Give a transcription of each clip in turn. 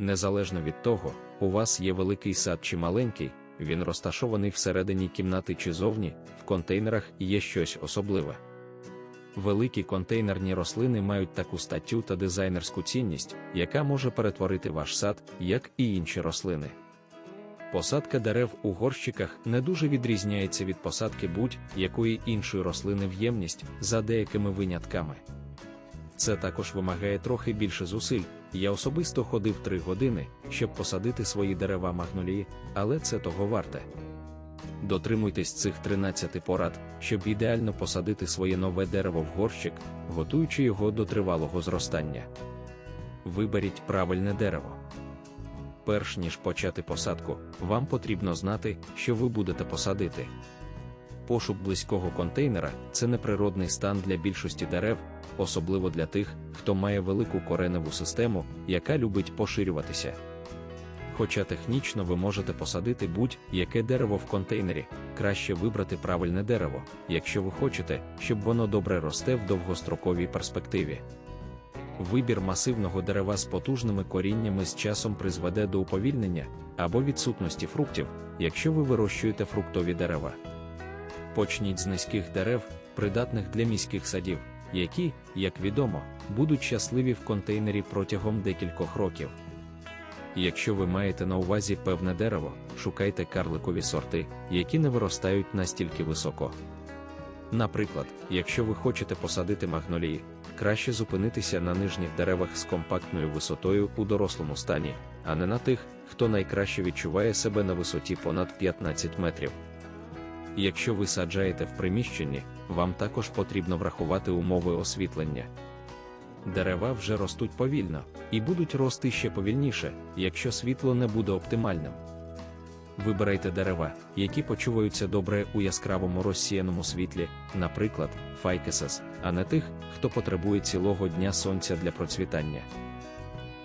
Незалежно від того, у вас є великий сад чи маленький, він розташований всередині кімнати чи зовні, в контейнерах є щось особливе. Великі контейнерні рослини мають таку статтю та дизайнерську цінність, яка може перетворити ваш сад, як і інші рослини. Посадка дерев у горщиках не дуже відрізняється від посадки будь-якої іншої рослини в ємність за деякими винятками. Це також вимагає трохи більше зусиль. Я особисто ходив 3 години, щоб посадити свої дерева магнолії, але це того варте. Дотримуйтесь цих 13 порад, щоб ідеально посадити своє нове дерево в горщик, готуючи його до тривалого зростання. Виберіть правильне дерево. Перш ніж почати посадку, вам потрібно знати, що ви будете посадити. Пошук близького контейнера це неприродний стан для більшості дерев, особливо для тих, хто має велику кореневу систему, яка любить поширюватися. Хоча технічно ви можете посадити будь-яке дерево в контейнері, краще вибрати правильне дерево, якщо ви хочете, щоб воно добре росте в довгостроковій перспективі. Вибір масивного дерева з потужними коріннями з часом призведе до уповільнення або відсутності фруктів, якщо ви вирощуєте фруктові дерева. Почніть з низьких дерев, придатних для міських садів, які, як відомо, будуть щасливі в контейнері протягом декількох років. Якщо ви маєте на увазі певне дерево, шукайте карликові сорти, які не виростають настільки високо. Наприклад, якщо ви хочете посадити магнолії, краще зупинитися на нижніх деревах з компактною висотою у дорослому стані, а не на тих, хто найкраще відчуває себе на висоті понад 15 метрів. Якщо ви саджаєте в приміщенні, вам також потрібно врахувати умови освітлення. Дерева вже ростуть повільно і будуть рости ще повільніше, якщо світло не буде оптимальним. Вибирайте дерева, які почуваються добре у яскравому розсіяному світлі, наприклад, файкесес, а не тих, хто потребує цілого дня сонця для процвітання.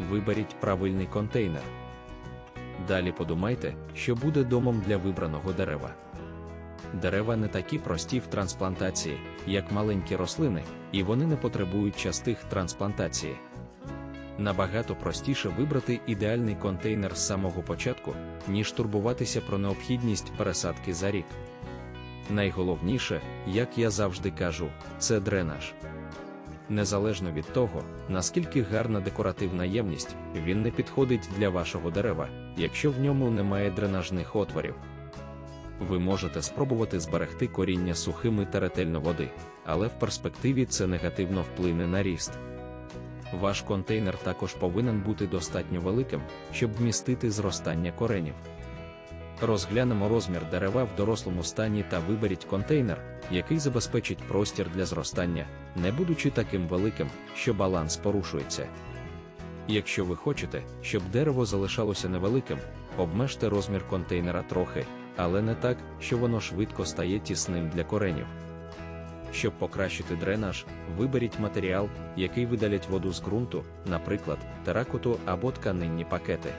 Виберіть правильний контейнер. Далі подумайте, що буде домом для вибраного дерева. Дерева не такі прості в трансплантації, як маленькі рослини, і вони не потребують частих трансплантації. Набагато простіше вибрати ідеальний контейнер з самого початку, ніж турбуватися про необхідність пересадки за рік. Найголовніше, як я завжди кажу, це дренаж. Незалежно від того, наскільки гарна декоративна ємність, він не підходить для вашого дерева, якщо в ньому немає дренажних отворів. Ви можете спробувати зберегти коріння сухими та ретельно води, але в перспективі це негативно вплине на ріст. Ваш контейнер також повинен бути достатньо великим, щоб вмістити зростання коренів. Розглянемо розмір дерева в дорослому стані та виберіть контейнер, який забезпечить простір для зростання, не будучи таким великим, що баланс порушується. Якщо ви хочете, щоб дерево залишалося невеликим, обмежте розмір контейнера трохи, але не так, що воно швидко стає тісним для коренів. Щоб покращити дренаж, виберіть матеріал, який видалять воду з ґрунту, наприклад, теракоту або тканинні пакети.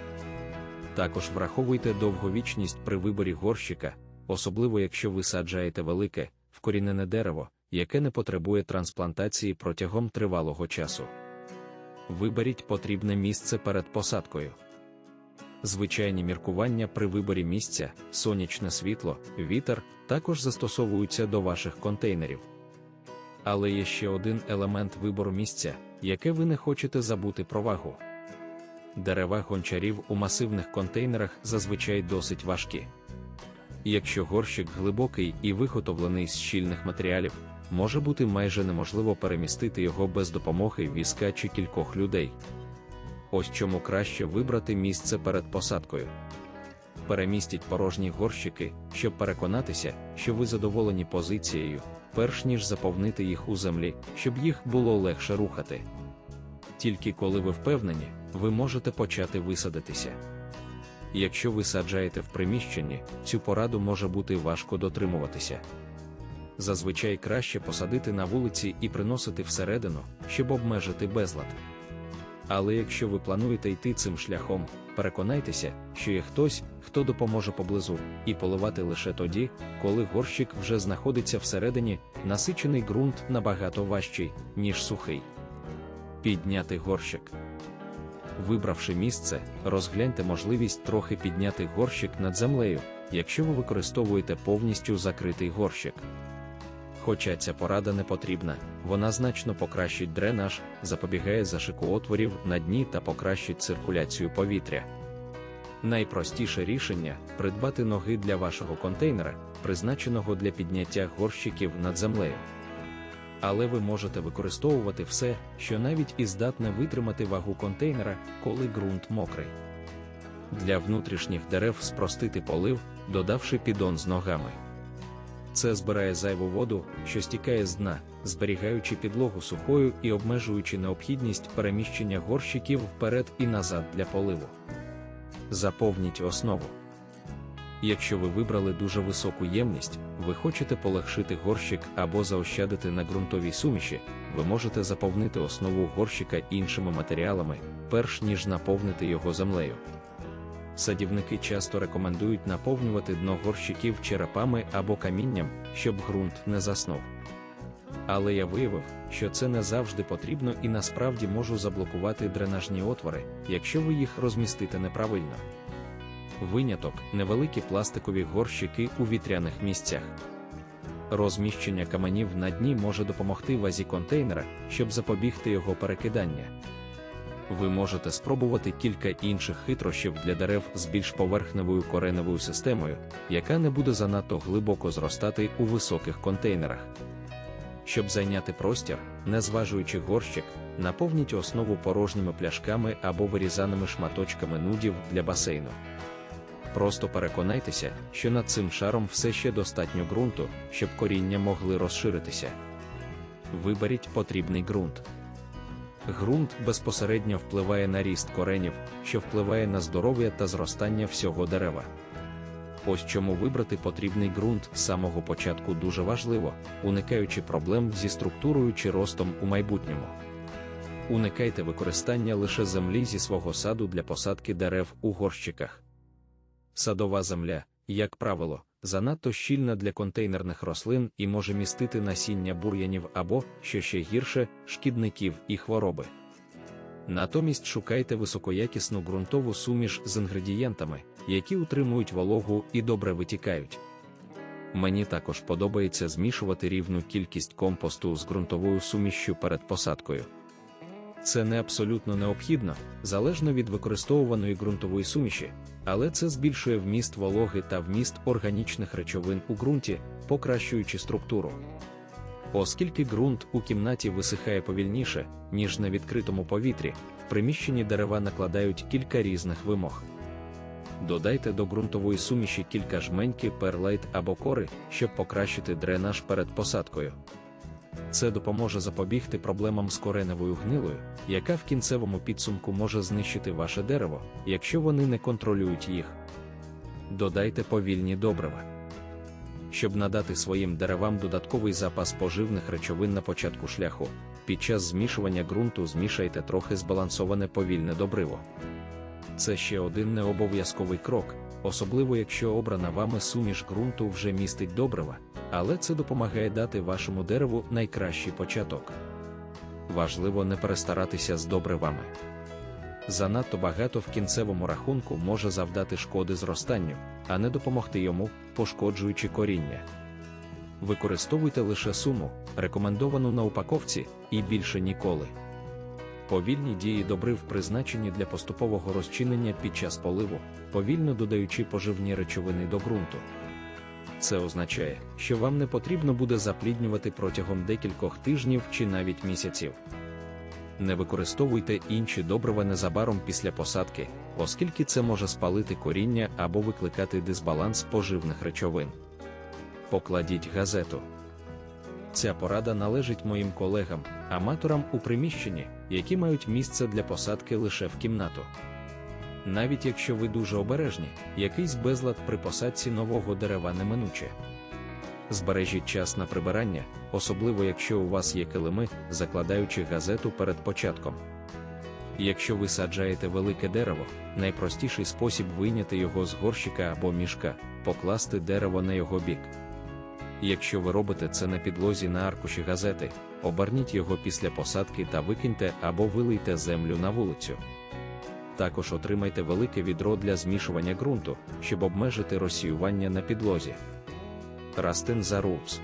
Також враховуйте довговічність при виборі горщика, особливо якщо ви саджаєте велике, вкорінене дерево, яке не потребує трансплантації протягом тривалого часу. Виберіть потрібне місце перед посадкою. Звичайні міркування при виборі місця, сонячне світло, вітер також застосовуються до ваших контейнерів. Але є ще один елемент вибору місця, яке ви не хочете забути про вагу. Дерева гончарів у масивних контейнерах зазвичай досить важкі. Якщо горщик глибокий і виготовлений з щільних матеріалів, може бути майже неможливо перемістити його без допомоги візка чи кількох людей. Ось чому краще вибрати місце перед посадкою. Перемістіть порожні горщики, щоб переконатися, що ви задоволені позицією, перш ніж заповнити їх у землі, щоб їх було легше рухати. Тільки коли ви впевнені, ви можете почати висадитися. Якщо ви саджаєте в приміщенні, цю пораду може бути важко дотримуватися. Зазвичай краще посадити на вулиці і приносити всередину, щоб обмежити безлад. Але якщо ви плануєте йти цим шляхом, переконайтеся, що є хтось, хто допоможе поблизу, і поливати лише тоді, коли горщик вже знаходиться всередині, насичений ґрунт набагато важчий, ніж сухий. Підняти горщик. Вибравши місце, розгляньте можливість трохи підняти горщик над землею, якщо ви використовуєте повністю закритий горщик. Хоча ця порада не потрібна, вона значно покращить дренаж, запобігає зашику отворів на дні та покращить циркуляцію повітря. Найпростіше рішення придбати ноги для вашого контейнера, призначеного для підняття горщиків над землею. Але ви можете використовувати все, що навіть і здатне витримати вагу контейнера, коли ґрунт мокрий. Для внутрішніх дерев спростити полив, додавши підон з ногами. Це збирає зайву воду, що стікає з дна, зберігаючи підлогу сухою і обмежуючи необхідність переміщення горщиків вперед і назад для поливу. Заповніть основу. Якщо ви вибрали дуже високу ємність, ви хочете полегшити горщик або заощадити на ґрунтовій суміші, ви можете заповнити основу горщика іншими матеріалами, перш ніж наповнити його землею. Садівники часто рекомендують наповнювати дно горщиків черепами або камінням, щоб ґрунт не заснув. Але я виявив, що це не завжди потрібно і насправді можу заблокувати дренажні отвори, якщо ви їх розмістите неправильно. Виняток невеликі пластикові горщики у вітряних місцях. Розміщення каменів на дні може допомогти вазі контейнера, щоб запобігти його перекидання. Ви можете спробувати кілька інших хитрощів для дерев з більш поверхневою кореневою системою, яка не буде занадто глибоко зростати у високих контейнерах. Щоб зайняти простір, не зважуючи горщик, наповніть основу порожніми пляшками або вирізаними шматочками нудів для басейну. Просто переконайтеся, що над цим шаром все ще достатньо ґрунту, щоб коріння могли розширитися. Виберіть потрібний ґрунт. Ґрунт безпосередньо впливає на ріст коренів, що впливає на здоров'я та зростання всього дерева. Ось чому вибрати потрібний ґрунт з самого початку дуже важливо, уникаючи проблем зі структурою чи ростом у майбутньому. Уникайте використання лише землі зі свого саду для посадки дерев у горщиках. Садова земля, як правило, занадто щільна для контейнерних рослин і може містити насіння бур'янів або, що ще гірше, шкідників і хвороби. Натомість шукайте високоякісну ґрунтову суміш з інгредієнтами, які утримують вологу і добре витікають. Мені також подобається змішувати рівну кількість компосту з ґрунтовою сумішшю перед посадкою. Це не абсолютно необхідно, залежно від використовуваної ґрунтової суміші, але це збільшує вміст вологи та вміст органічних речовин у ґрунті, покращуючи структуру. Оскільки ґрунт у кімнаті висихає повільніше, ніж на відкритому повітрі, в приміщенні дерева накладають кілька різних вимог. Додайте до ґрунтової суміші кілька жменьки перлайт або кори, щоб покращити дренаж перед посадкою. Це допоможе запобігти проблемам з кореневою гнилою, яка в кінцевому підсумку може знищити ваше дерево, якщо вони не контролюють їх. Додайте повільні добрива. Щоб надати своїм деревам додатковий запас поживних речовин на початку шляху, під час змішування ґрунту змішайте трохи збалансоване повільне добриво. Це ще один необов'язковий крок, особливо якщо обрана вами суміш ґрунту вже містить добрива, але це допомагає дати вашому дереву найкращий початок. Важливо не перестаратися з добривами. Занадто багато в кінцевому рахунку може завдати шкоди зростанню, а не допомогти йому, пошкоджуючи коріння. Використовуйте лише суму, рекомендовану на упаковці, і більше ніколи. Повільні дії добрив призначені для поступового розчинення під час поливу, повільно додаючи поживні речовини до ґрунту. Це означає, що вам не потрібно буде запліднювати протягом декількох тижнів чи навіть місяців. Не використовуйте інші добрива незабаром після посадки, оскільки це може спалити коріння або викликати дисбаланс поживних речовин. Покладіть газету. Ця порада належить моїм колегам, аматорам у приміщенні, які мають місце для посадки лише в кімнату. Навіть якщо ви дуже обережні, якийсь безлад при посадці нового дерева неминуче. Збережіть час на прибирання, особливо якщо у вас є килими, закладаючи газету перед початком. Якщо ви саджаєте велике дерево, найпростіший спосіб вийняти його з горщика або мішка покласти дерево на його бік. Якщо ви робите це на підлозі на аркуші газети, оберніть його після посадки та викиньте або вилийте землю на вулицю. Також отримайте велике відро для змішування ґрунту, щоб обмежити розсіювання на підлозі. Растин за Roots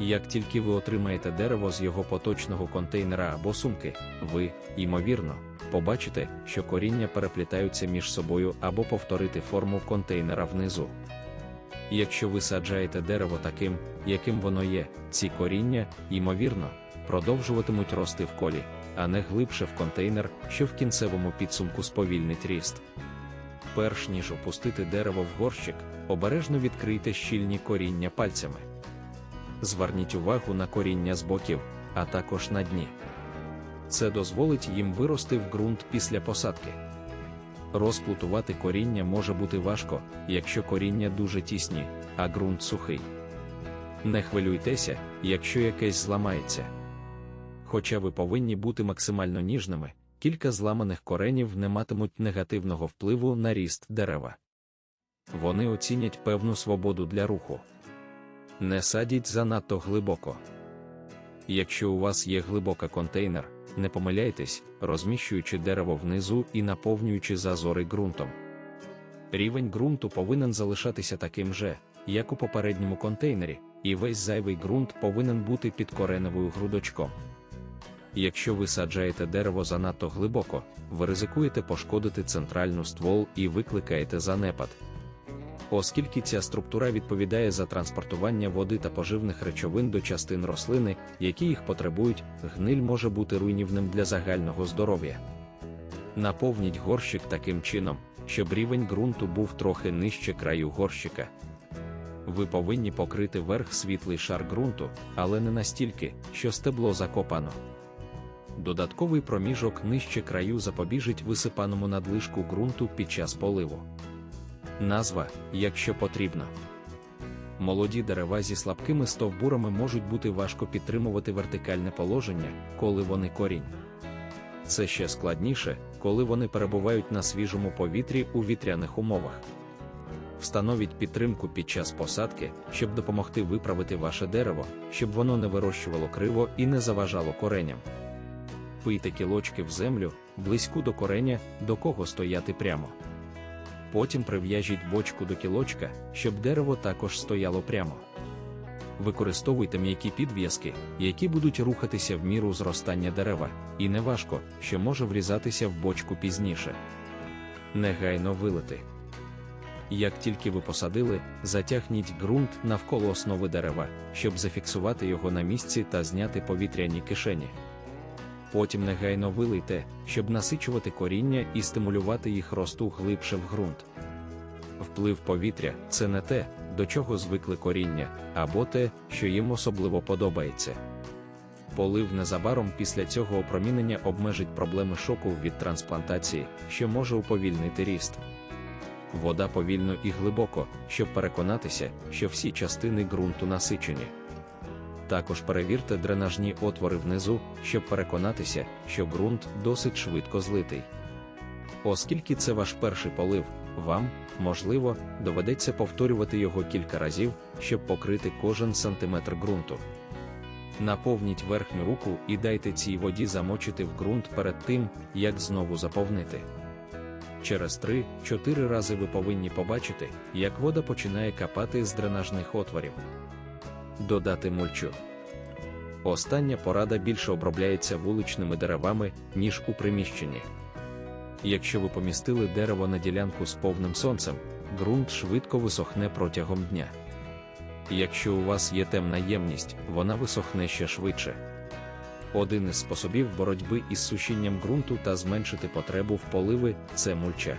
Як тільки ви отримаєте дерево з його поточного контейнера або сумки, ви, ймовірно, побачите, що коріння переплітаються між собою або повторити форму контейнера внизу. Якщо ви саджаєте дерево таким, яким воно є, ці коріння, ймовірно, продовжуватимуть рости в колі, а не глибше в контейнер, що в кінцевому підсумку сповільнить ріст. Перш ніж опустити дерево в горщик, обережно відкрийте щільні коріння пальцями. Зверніть увагу на коріння з боків, а також на дні. Це дозволить їм вирости в ґрунт після посадки. Розплутувати коріння може бути важко, якщо коріння дуже тісні, а ґрунт сухий. Не хвилюйтеся, якщо якесь зламається. Хоча ви повинні бути максимально ніжними, кілька зламаних коренів не матимуть негативного впливу на ріст дерева. Вони оцінять певну свободу для руху. Не садіть занадто глибоко. Якщо у вас є глибока контейнер, не помиляйтесь, розміщуючи дерево внизу і наповнюючи зазори ґрунтом. Рівень ґрунту повинен залишатися таким же, як у попередньому контейнері, і весь зайвий ґрунт повинен бути під кореневою грудочком. Якщо ви саджаєте дерево занадто глибоко, ви ризикуєте пошкодити центральну ствол і викликаєте занепад. Оскільки ця структура відповідає за транспортування води та поживних речовин до частин рослини, які їх потребують, гниль може бути руйнівним для загального здоров'я. Наповніть горщик таким чином, щоб рівень ґрунту був трохи нижче краю горщика. Ви повинні покрити верх світлий шар ґрунту, але не настільки, що стебло закопано. Додатковий проміжок нижче краю запобіжить висипаному надлишку ґрунту під час поливу. Назва, якщо потрібно. Молоді дерева зі слабкими стовбурами можуть бути важко підтримувати вертикальне положення, коли вони корінь. Це ще складніше, коли вони перебувають на свіжому повітрі у вітряних умовах. Встановіть підтримку під час посадки, щоб допомогти виправити ваше дерево, щоб воно не вирощувало криво і не заважало кореням. Пийте кілочки в землю, близьку до кореня, до кого стояти прямо. Потім прив'яжіть бочку до кілочка, щоб дерево також стояло прямо. Використовуйте м'які підв'язки, які будуть рухатися в міру зростання дерева, і неважко, що може врізатися в бочку пізніше. Негайно вилити. Як тільки ви посадили, затягніть ґрунт навколо основи дерева, щоб зафіксувати його на місці та зняти повітряні кишені. Потім негайно вилийте, щоб насичувати коріння і стимулювати їх росту глибше в ґрунт. Вплив повітря це не те, до чого звикли коріння, або те, що їм особливо подобається. Полив незабаром після цього опромінення обмежить проблеми шоку від трансплантації, що може уповільнити ріст. Вода повільно і глибоко, щоб переконатися, що всі частини ґрунту насичені. Також перевірте дренажні отвори внизу, щоб переконатися, що ґрунт досить швидко злитий. Оскільки це ваш перший полив, вам, можливо, доведеться повторювати його кілька разів, щоб покрити кожен сантиметр ґрунту. Наповніть верхню руку і дайте цій воді замочити в ґрунт перед тим, як знову заповнити. Через 3-4 рази ви повинні побачити, як вода починає капати з дренажних отворів. Додати мульчу. Остання порада більше обробляється вуличними деревами, ніж у приміщенні. Якщо ви помістили дерево на ділянку з повним сонцем, ґрунт швидко висохне протягом дня. Якщо у вас є темна ємність, вона висохне ще швидше. Один із способів боротьби із сушінням ґрунту та зменшити потребу в поливи це мульча.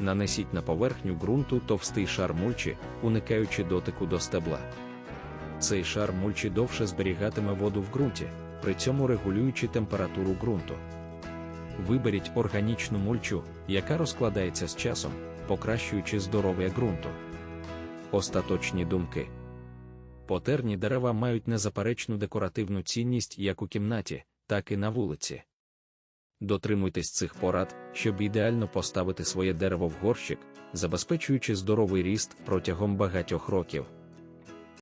Нанесіть на поверхню ґрунту товстий шар мульчі, уникаючи дотику до стебла. Цей шар мульчі довше зберігатиме воду в ґрунті, при цьому регулюючи температуру ґрунту. Виберіть органічну мульчу, яка розкладається з часом, покращуючи здоров'я ґрунту. Остаточні думки. Потерні дерева мають незаперечну декоративну цінність як у кімнаті, так і на вулиці. Дотримуйтесь цих порад, щоб ідеально поставити своє дерево в горщик, забезпечуючи здоровий ріст протягом багатьох років.